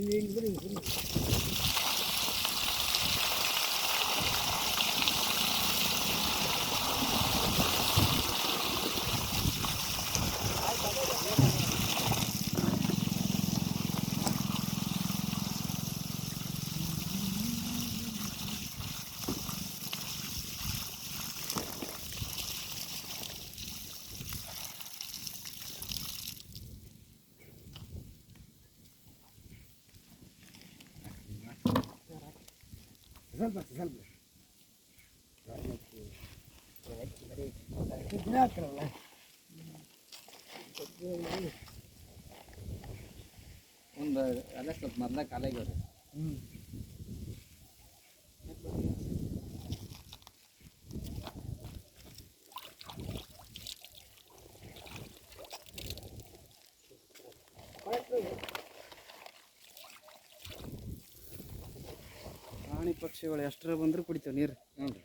이행금 액. ಸ್ವಲ್ಪ ಸ್ವಲ್ಪ ದಿನ ಹಾಕ್ರಲ್ಲ ಒಂದು ಅಲ್ಲ ಸ್ವಲ್ಪ ಮೊದಲ ಕಾಲಾಗ್ಯವ್ರಿ ಹ್ಞೂ ಪ್ರಾಣಿ ಪಕ್ಷಿಗಳು ಎಷ್ಟರ ಬಂದರೂ ಕುಡಿತಾವೆ ನೀರು. ಹ್ಞೂ ರೀ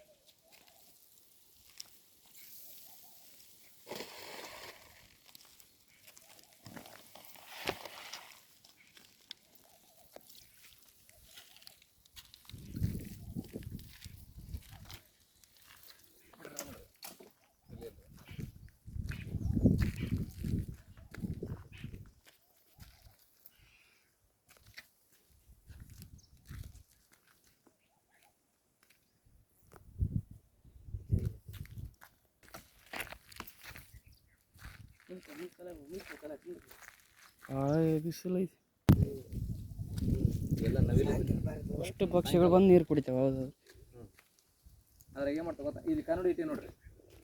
ಅಷ್ಟು ಪಕ್ಷಿಗಳು ಬಂದು ನೀರು ಕುಡಿತಾವೆ ಹೌದು. ಅದ್ರಾಗ ಏನು ಮಾಡ್ತಾವ ಗೊತ್ತಾ? ಇಲ್ಲಿ ಕನ್ನಡ ಇಟ್ಟೆ ನೋಡ್ರಿ.